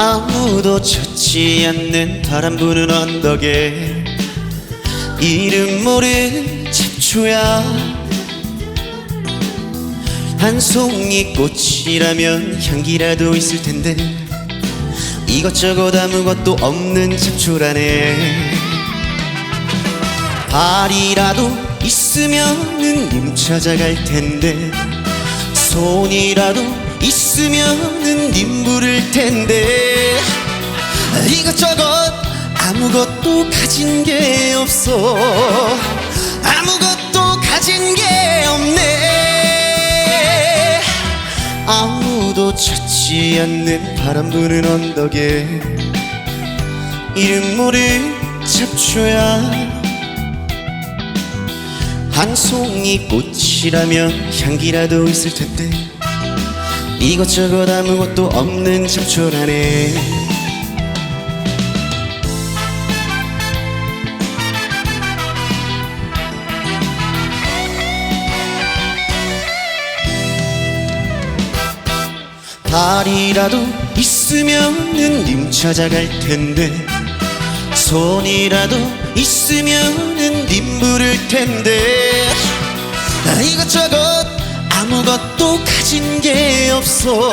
아무도 찾지 않는 바람 부는 언덕에. 이름 모른 잡초야. 한 송이 꽃이라면 향기라도 있을 텐데. 이것저것 아무것도 없는 잡초라네. 발이라도 있으면은 님 찾아갈 텐데. 손이라도 있으면은 님 부를 텐데 이것저것 아무것도 가진 게 없어. 아무것도 가진 게 없네. 아무도 찾지 않는 바람 부는 언덕에 이름 모를 잡초야. 한 송이 꽃이라면 향기라도 있을 텐데 이것저것 아무것도 없는 잡초라네 발이라도 있으면은 님 찾아갈 텐데 손이라도 있으면은 님 부를 텐데. 아, 이것저것 아무것도 가진 게 없어